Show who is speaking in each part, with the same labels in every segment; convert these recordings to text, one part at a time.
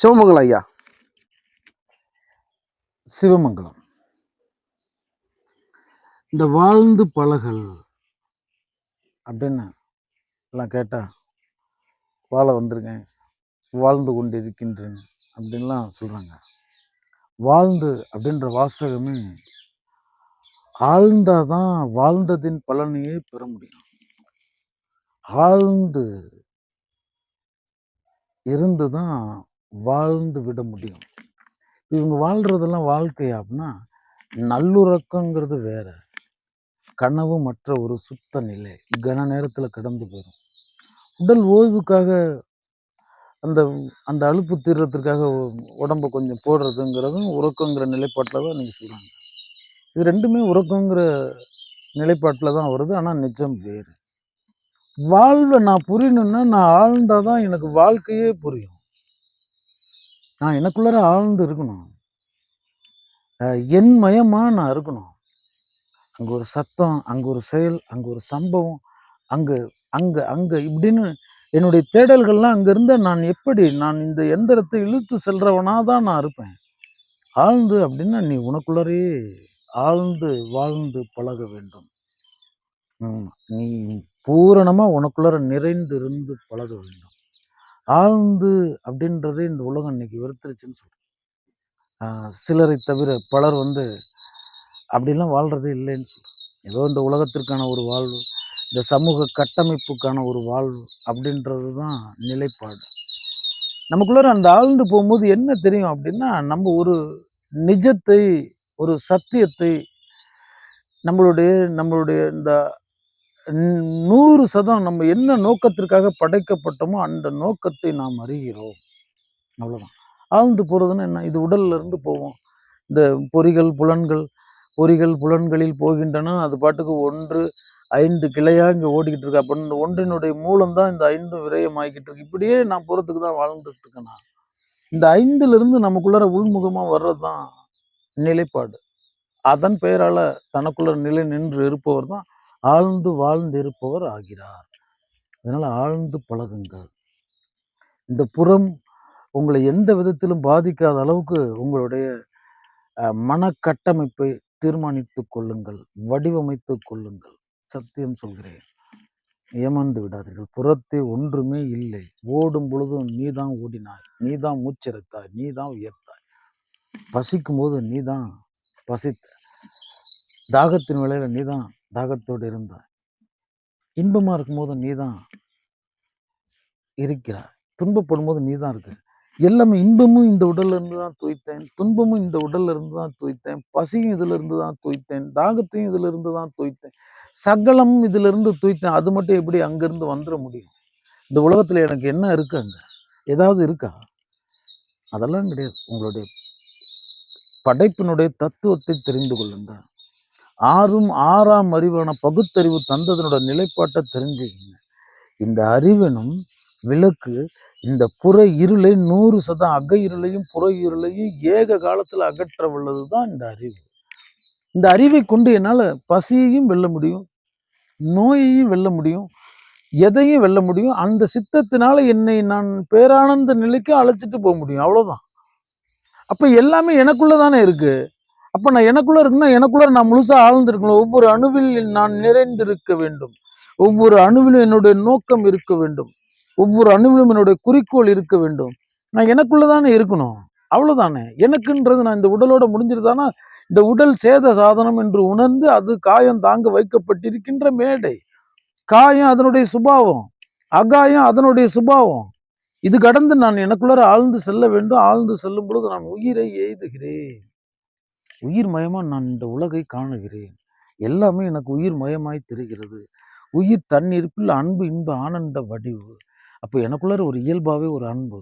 Speaker 1: சிவமங்கலம் ஐயா?
Speaker 2: சிவமங்கலம். இந்த வாழ்ந்து பழகல் அப்படின்னு எல்லாம் கேட்டால் வாழ வந்திருக்கேன் வாழ்ந்து கொண்டு இருக்கின்றேன் அப்படின்லாம் சொல்கிறாங்க வாழ்ந்து அப்படின்ற வாசகமே ஆழ்ந்தால் தான் வாழ்ந்ததின் பலனையே பெற முடியும். ஆழ்ந்து இருந்து தான் வாழ்ந்து விட முடியும். இவங்க வாழ்கிறதெல்லாம் வாழ்க்கையா அப்படின்னா நல்லுறக்கங்கிறது வேற. கனவு மற்ற ஒரு சுத்த நிலை. கன நேரத்தில் கடந்து போயிடும் உடல் ஓய்வுக்காக அந்த அந்த அலுப்பு தீர்றதுக்காக உ- உடம்ப கொஞ்சம் போடுறதுங்கிறதும் உறக்கங்கிற நிலைப்பாட்டில் தான் நீங்கள் சொல்கிறாங்க இது ரெண்டுமே உறக்கங்கிற நிலைப்பாட்டில் தான் வருது. ஆனால் நிஜம் வேறு. வாழ்வை நான் புரியணுன்னா நான் ஆழ்ந்தால் தான் எனக்கு வாழ்க்கையே புரியும். நான் எனக்குள்ளார ஆழ்ந்து இருக்கணும். என் மயமாக நான் இருக்கணும். அங்கே ஒரு சத்தம் அங்கே ஒரு செயல் அங்கே ஒரு சம்பவம் அங்கே அங்கே அங்கே இப்படின்னு என்னுடைய தேடல்கள்லாம் அங்கேருந்து நான் எப்படி நான் இந்த எந்திரத்தை இழுத்து செல்றவனாக தான் நான் இருப்பேன். ஆழ்ந்து அப்படின்னா நீ உனக்குள்ளரே ஆழ்ந்து வாழ்ந்து பழக வேண்டும். நீ பூரணமாக உனக்குள்ளார நிறைந்து இருந்து பழக வேண்டும். ஆழ்ந்து அப்படின்றதே இந்த உலகம் இன்னைக்கு வெறுத்துருச்சுன்னு சொல்கிறேன் சிலரை தவிர பலர் வந்து அப்படிலாம் வாழ்கிறதே இல்லைன்னு சொல்கிறேன் ஏதோ இந்த உலகத்திற்கான ஒரு வாழ்வு இந்த சமூக கட்டமைப்புக்கான ஒரு வாழ்வு அப்படின்றது தான் நிலைப்பாடு. நமக்குள்ளார அந்த ஆழ்ந்து போகும்போது என்ன தெரியும் அப்படின்னா நம்ம ஒரு நிஜத்தை ஒரு சத்தியத்தை நம்மளுடைய நம்மளுடைய இந்த நூறு சதம் நம்ம என்ன நோக்கத்திற்காக படைக்கப்பட்டோமோ அந்த நோக்கத்தை நாம் அறிகிறோம். அவ்வளோதான் ஆழ்ந்து போகிறதுன்னா என்ன? இது உடல்ல இருந்து போவோம். இந்த பொறிகள் புலன்கள் பொறிகள் புலன்களில் போகின்றன. அது பாட்டுக்கு ஒன்று ஐந்து கிளையாக இங்கே ஓடிக்கிட்டு இருக்கு. அப்போ இந்த ஒன்றினுடைய மூலம் தான் இந்த ஐந்து விரயமாகிக்கிட்டு இருக்கு. இப்படியே நான் போகிறதுக்கு தான் வாழ்ந்துட்டு இருக்கேன் நான். இந்த ஐந்துலேருந்து நமக்குள்ளார உள்முகமாக வர்றது தான் நிலைப்பாடு. அதன் பெயரால் தனக்குள்ள நிலை நின்று இருப்பவர் தான் ஆழ்ந்து வாழ்ந்து இருப்பவர் ஆகிறார். அதனால் ஆழ்ந்து பழகுங்கள். இந்த புறம் உங்களை எந்த விதத்திலும் பாதிக்காத அளவுக்கு உங்களுடைய மனக்கட்டமைப்பை தீர்மானித்து கொள்ளுங்கள். வடிவமைத்து கொள்ளுங்கள். சத்தியம் சொல்கிறேன். ஏமாந்து விடாதீர்கள். புறத்தே ஒன்றுமே இல்லை. ஓடும் பொழுதும் நீ தான் ஓடினாய். நீ தான் நீதான் நீ தான் உயர்த்தாய் பசிக்கும் போது நீதான் பசித்த தாகத்தின் வேளையில நீதான் தாகத்தோடு இருந்த. இன்பமாக இருக்கும்போது நீதான் இருக்கிறாய். துன்பப்படும் போது நீதான் இருக்கு. எல்லாமே இன்பமும் இந்த உடல்ல இருந்து தான் துய்த்தேன். துன்பமும் இந்த உடல்ல இருந்து தான் துய்த்தேன். பசியும் இதுல இருந்து தான் துய்த்தேன். தாகத்தையும் இதுல இருந்து தான் துய்த்தேன். சகலமும் இதுல இருந்து துய்த்தேன். அது மட்டும் எப்படி அங்கிருந்து வந்துட முடியும்? இந்த உலகத்துல எனக்கு என்ன இருக்கு அங்க? ஏதாவது இருக்கா? அதெல்லாம் கிடையாது. உங்களுடைய படைப்பினுடைய தத்துவத்தை தெரிந்து கொள்ளுங்க ஆறும் ஆறாம் அறிவான பகுத்தறிவு தந்ததனோட நிலைப்பாட்டை தெரிஞ்சுக்கங்க. இந்த அறிவினும் விளக்கு இந்த புற இருளை நூறு சதம் அக இருளையும் புற இருளையும் ஏக காலத்தில் அகற்ற உள்ளது தான் இந்த அறிவு. இந்த அறிவை கொண்டு என்னால் பசியையும் வெல்ல முடியும் நோயையும் வெல்ல முடியும் எதையும் வெல்ல முடியும் அந்த சித்தத்தினால என்னை நான் பேரானந்த நிலைக்கு அழைச்சிட்டு போக முடியும் அவ்வளோதான் அப்போ எல்லாமே எனக்குள்ள தானே இருக்கு. அப்போ நான் எனக்குள்ள இருக்குன்னா எனக்குள்ள நான் முழுசாக ஆழ்ந்திருக்கணும். ஒவ்வொரு அணுவில் நான் நிறைந்திருக்க வேண்டும். ஒவ்வொரு அணுவிலும் என்னுடைய நோக்கம் இருக்க வேண்டும். ஒவ்வொரு அணுவிலும் என்னுடைய குறிக்கோள் இருக்க வேண்டும். நான் எனக்குள்ள தானே இருக்கணும். அவ்வளோதானே எனக்குன்றது நான் இந்த உடலோட முடிஞ்சிருதானா இந்த உடல் சேத சாதனம் என்று உணர்ந்து அது காயம் தாங்க வைக்கப்பட்டிருக்கின்ற மேடை. காயம் அதனுடைய சுபாவம். அகாயம் அதனுடைய சுபாவம். இது கடந்து நான் எனக்குள்ளார ஆழ்ந்து செல்ல வேண்டும். ஆழ்ந்து செல்லும் பொழுது நான் உயிரை எய்துகிறேன். உயிர் மயமா நான் இந்த உலகை காணுகிறேன். எல்லாமே எனக்கு உயிர் மயமாய் தெரிகிறது. உயிர் தன்னிருப்பில் அன்பு இன்ப ஆனந்த வடிவு. அப்போ எனக்குள்ளார ஒரு இயல்பாவே ஒரு அன்பு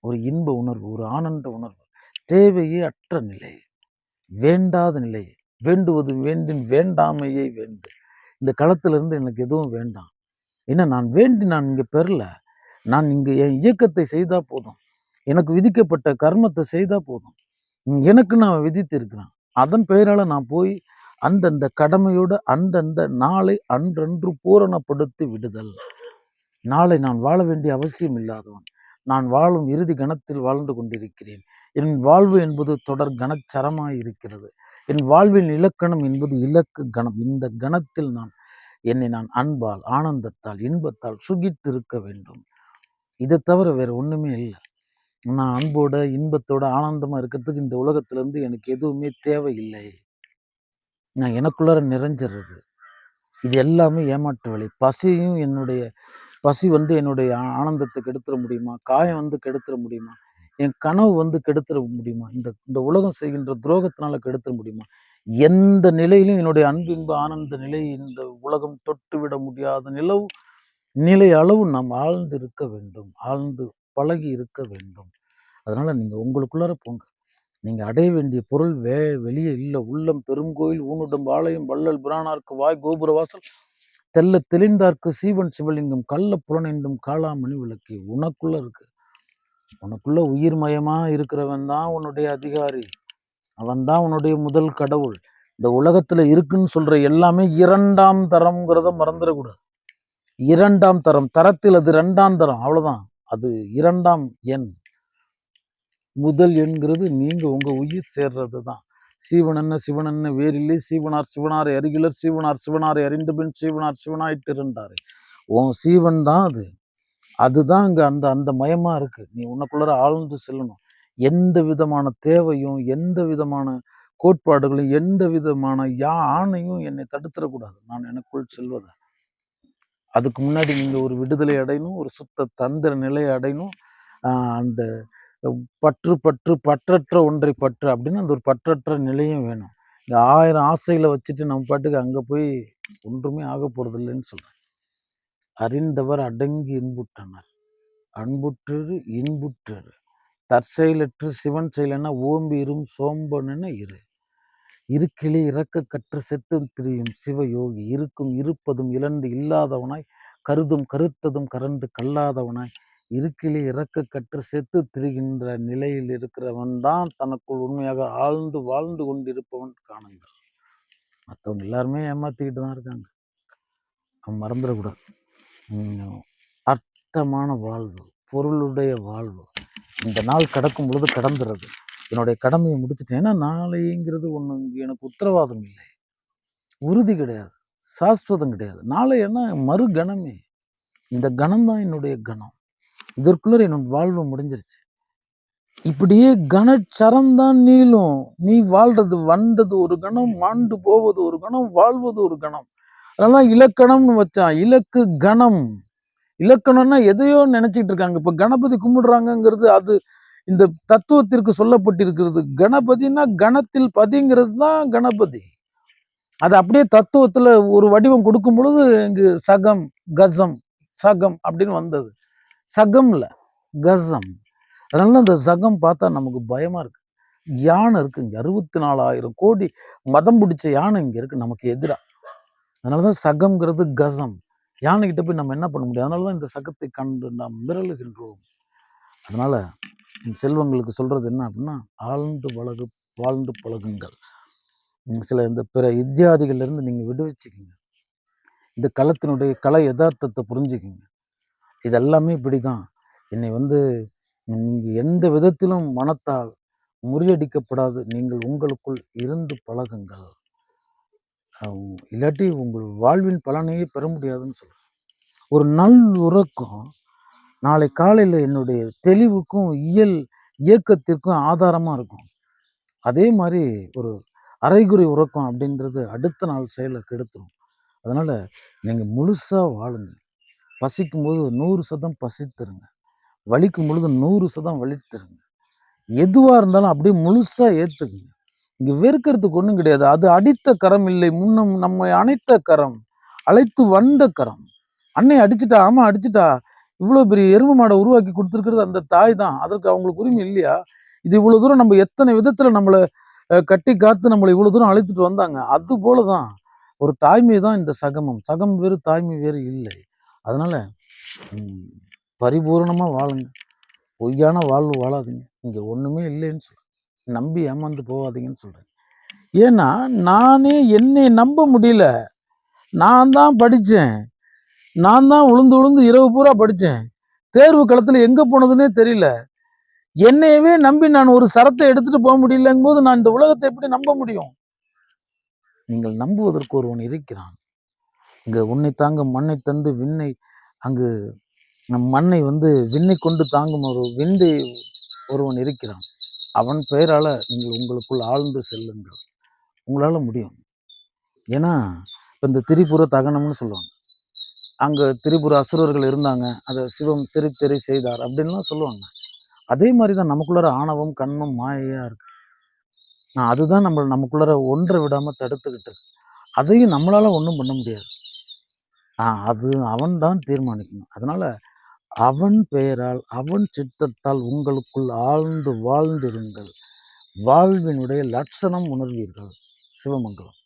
Speaker 2: ஒரு இன்ப உணர்வு ஒரு ஆனந்த உணர்வு. தேவையே அற்ற நிலை. வேண்டாத நிலை. வேண்டுவது வேண்டின் வேண்டாமையை வேண்டு இந்த களத்திலிருந்து எனக்கு எதுவும் வேண்டாம். ஏன்னா நான் வேண்டி நான் இங்கே பெறல? நான் இங்கு என் இயக்கத்தை செய்தால் போதும். எனக்கு விதிக்கப்பட்ட கர்மத்தை செய்தால் போதும். எனக்கு நான் விதித்திருக்கிறேன். அதன் பெயரால் நான் போய் அந்தந்த கடமையோட அந்தந்த நாளை அன்றன்று பூரணப்படுத்தி விடுதல். நாளை நான் வாழ வேண்டிய அவசியம் இல்லாதவன். நான் வாழும் இறுதி கணத்தில் வாழ்ந்து கொண்டிருக்கிறேன். என் வாழ்வு என்பது தொடர் கணச்சரமாய் இருக்கிறது. என் வாழ்வின் இலக்கணம் என்பது இலக்கு கணம். இந்த கணத்தில் நான் என்னை நான் அன்பால் ஆனந்தத்தால் இன்பத்தால் சுகித்திருக்க வேண்டும். இதை தவிர வேறு ஒன்றுமே இல்லை. நான் அன்போட இன்பத்தோட ஆனந்தமாக இருக்கிறதுக்கு இந்த உலகத்துலேருந்து எனக்கு எதுவுமே தேவையில்லை. நான் எனக்குள்ளார நிறைஞ்சிடுறது இது எல்லாமே ஏமாற்று வேலை. பசியும் என்னுடைய பசி வந்து என்னுடைய ஆனந்தத்தை கெடுத்துட முடியுமா? காயம் வந்து கெடுத்துட முடியுமா? என் கனவு வந்து கெடுத்துட முடியுமா? இந்த இந்த உலகம் செய்கின்ற துரோகத்தினால கெடுத்துட முடியுமா? எந்த நிலையிலும் என்னுடைய அன்பு ஆனந்த நிலை இந்த உலகம் தொட்டுவிட முடியாத நிலவு நிலை அளவு நாம் ஆழ்ந்து இருக்க வேண்டும். ஆழ்ந்து பழகி இருக்க வேண்டும். அதனால் நீங்கள் உங்களுக்குள்ளார போங்க. நீங்கள் அடைய வேண்டிய பொருள் வே வெளியே இல்லை. உள்ளம் பெருங்கோயில் ஊனுடம் ஆலயம் வள்ளல் புராணார்க்கு வாய் கோபுர வாசல். தெல்ல தெளிந்தார்க்கு சீவன் சிவலிங்கம் கள்ள புலனெண்டும் காளாமணி விளக்கு. உனக்குள்ளே இருக்கு. உனக்குள்ள உயிர்மயமாக இருக்கிறவன் தான் உன்னுடைய அதிகாரி. அவன் தான் உன்னுடைய முதல் கடவுள். இந்த உலகத்தில் இருக்குன்னு சொல்கிற எல்லாமே இரண்டாம் தரம்ங்கிறத மறந்துடக்கூடாது. இரண்டாம் தரம் தரத்தில் அது ரெண்டாம் தரம் அவ்வளோதான் அது இரண்டாம் எண். முதல் எண்கிறது நீங்கள் உங்கள் உயிர் சேர்றது தான் சீவன் என்ன சிவன் என்ன வேறில்லை சீவனார் சிவனாரை அருகிலர் சீவனார் சிவனாரை அறிந்து பின் சீவனார் சிவனாயிட்டு இருந்தார். உன் சீவன் தான் அது. அதுதான் இங்கே அந்த அந்த மயமாக இருக்கு. நீ உனக்குள்ளார ஆழ்ந்து செல்லணும். எந்த விதமான தேவையும் எந்த விதமான கோட்பாடுகளும் எந்த விதமான யானையும் என்னை தடுத்துடக்கூடாது நான் எனக்குள் செல்வதை. அதுக்கு முன்னாடி நீங்கள் ஒரு விடுதலை அடையணும் ஒரு சுத்த தந்திர நிலையை அடையணும். அந்த பற்று பற்று பற்றற்ற ஒன்றை பற்று அப்படின்னு அந்த ஒரு பற்றற்ற நிலையும் வேணும். இந்த ஆயிரம் ஆசைகளை வச்சுட்டு நம்ம பாட்டுக்கு அங்கே போய் ஒன்றுமே ஆக போகிறதில்லைன்னு சொல்கிறேன் அறிந்தவர் அடங்கி இன்புற்றனர். அன்புற்று இன்புற்றரு தற்செயலற்று சிவன் செயலன்னா ஓம்பி இரும் சோம்பனென இரு. இருக்கிலே இறக்க கற்று செத்து திரியும் சிவயோகி. இருக்கும் இருப்பதும் இழந்து இல்லாதவனாய் கருதும் கருத்ததும் கரண்டு கல்லாதவனாய் இருக்கிலே இறக்க கற்று செத்து திரிகின்ற நிலையில் இருக்கிறவன் தான் தனக்குள் உண்மையாக ஆழ்ந்து வாழ்ந்து கொண்டிருப்பவன் காணுங்கள். மற்றவங்க எல்லாருமே ஏமாத்திக்கிட்டு தான் இருக்காங்க. அவன் மறந்துடக்கூடாது. அர்த்தமான வாழ்வு பொருளுடைய வாழ்வு. இந்த நாள் கடக்கும் பொழுது கடந்துறது. என்னுடைய கடமையை முடிச்சிட்டேன்னா ஏன்னா நாளைங்கிறது ஒன்று எனக்கு உத்தரவாதம் இல்லை. உறுதி கிடையாது. சாஸ்வதம் கிடையாது. நாளை என்ன மறு கணமே. இந்த கணம் தான் என்னுடைய கணம். இதற்குள்ள என்னோட வாழ்வு முடிஞ்சிருச்சு. இப்படியே கணச்சரம் தான் நீளும். நீ வாழ்றது வந்தது ஒரு கணம் மாண்டு போவது ஒரு கணம் வாழ்வது ஒரு கணம். அதெல்லாம் இலக்கணம்னு வச்சான். இலக்கு கணம். இலக்கணம்னா எதையோ நினைச்சிட்டு இருக்காங்க. இப்ப கணபதி கும்பிடுறாங்கங்கிறது அது இந்த தத்துவத்திற்கு சொல்லப்பட்டிருக்கிறது கணபதினா கணத்தில் பதிங்கிறது தான் கணபதி. அது அப்படியே தத்துவத்தில் ஒரு வடிவம் கொடுக்கும் பொழுது இங்கு சகம் கசம் சகம் அப்படின்னு வந்தது. சகம்ல கசம். அதனால அந்த சகம் பார்த்தா நமக்கு பயமாக இருக்கு. யானை இருக்கு இங்கே. அறுபத்தி நாலாயிரம் கோடி மதம் பிடிச்ச யானை இங்கே இருக்கு நமக்கு எதிராக அதனால தான் சகம்ங்கிறது கசம். யானைக்கிட்ட போய் நம்ம என்ன பண்ண முடியும்? அதனாலதான் இந்த சகத்தை கண்டு நாம் மிரளுகின்றோம். அதனால் செல்வங்களுக்கு சொல்கிறது என்ன அப்படின்னா ஆழ்ந்து பழகு வாழ்ந்து பழகுங்கள். சில இந்த பிற இத்தியாதிகள்ல நீங்கள் விடுவிச்சுக்கிங்க. இந்த களத்தினுடைய கலை யதார்த்தத்தை புரிஞ்சுக்கிங்க. இது எல்லாமே இப்படிதான். என்னை வந்து நீங்கள் எந்த விதத்திலும் மனத்தால் முறியடிக்கப்படாது. நீங்கள் உங்களுக்குள் இருந்து பழகுங்கள். இல்லாட்டி உங்கள் வாழ்வின் பலனையே பெற முடியாதுன்னு சொல்கிறேன் ஒரு நல் உறக்கம் நாளை காலையில் என்னுடைய தெளிவுக்கும் இயல் இயக்கத்திற்கும் ஆதாரமாக இருக்கும். அதே மாதிரி ஒரு அரைகுறை உறக்கம் அப்படின்றது அடுத்த நாள் செயலை கெடுத்துரும். அதனால் நீங்கள் முழுசாக வாழுங்க. பசிக்கும் போது நூறு சதம் பசித்துருங்க. வலிக்கும் பொழுது நூறு சதம் வலித்துருங்க. எதுவாக இருந்தாலும் அப்படியே முழுசாக ஏற்றுக்குங்க இங்கே வெறுக்கிறதுக்கு ஒன்றும் கிடையாது. அது அடித்த கரம் இல்லை. முன்னும் நம்மை அணைத்த கரம். அழைத்து வந்த கரம். அன்னை அடிச்சிட்டா ஆமாம் அடிச்சிட்டா இவ்வளோ பெரிய எருமை மாடை உருவாக்கி கொடுத்துருக்கிறது அந்த தாய் தான். அதற்கு அவங்களுக்கு உரிமை இல்லையா? இது இவ்வளோ தூரம் நம்ம எத்தனை விதத்தில் நம்மளை கட்டி காத்து நம்மளை இவ்வளோ தூரம் அழைத்துட்டு வந்தாங்க? அது போல தான் ஒரு தாய்மை தான் இந்த சகமம். சகம் வேறு தாய்மை வேறு இல்லை. அதனால் பரிபூர்ணமாக வாழுங்க. பொய்யான வாழ்வு வாழாதீங்க. இங்கே ஒன்றுமே இல்லைன்னு சொல்கிறேன் நம்பி ஏமாந்து போகாதீங்கன்னு சொல்கிறேன் ஏன்னா நானே என்னை நம்ப முடியல. நான் தான் படித்தேன் நான் தான் உளுந்து உளுந்து இரவு பூரா படித்தேன் தேர்வு களத்தில் எங்கே போனதுன்னே தெரியல. என்னையவே நம்பி நான் ஒரு சரத்தை எடுத்துட்டு போக முடியலங்கும் போது நான் இந்த உலகத்தை எப்படி நம்ப முடியும்? நீங்கள் நம்புவதற்கு ஒருவன் இருக்கிறான். இங்கே உன்னை தாங்க மண்ணை தந்து விண்ணை அங்கு நம் மண்ணை வந்து விண்ணை கொண்டு தாங்கும் ஒரு விந்தை ஒருவன் இருக்கிறான். அவன் பெயரால் நீங்கள் உங்களுக்குள் ஆழ்ந்து செல்லுங்கள். உங்களால் முடியும். ஏன்னா இப்போ இந்த திரிபுர தகனம்னு சொல்லுவாங்க. அங்கே திரிபுர அசுரர்கள் இருந்தாங்க. அதை சிவம் சிரித்தெறி செய்தார் அப்படின்லாம் சொல்லுவாங்க. அதே மாதிரி தான் நமக்குள்ளார ஆணவம் கண்மம் மாயையாக இருக்கு. அதுதான் நம்ம நமக்குள்ளார ஒன்றை விடாமல் தடுத்துக்கிட்டு இருக்கு. அதையும் நம்மளால் ஒன்றும் பண்ண முடியாது. அது அவன் தான் தீர்மானிக்கணும். அதனால் அவன் பெயரால் அவன் சித்தத்தால் உங்களுக்குள் ஆழ்ந்து வாழ்ந்திருங்கள். வாழ்வினுடைய லட்சணம் உணர்வீர்கள். சிவமங்கலம்.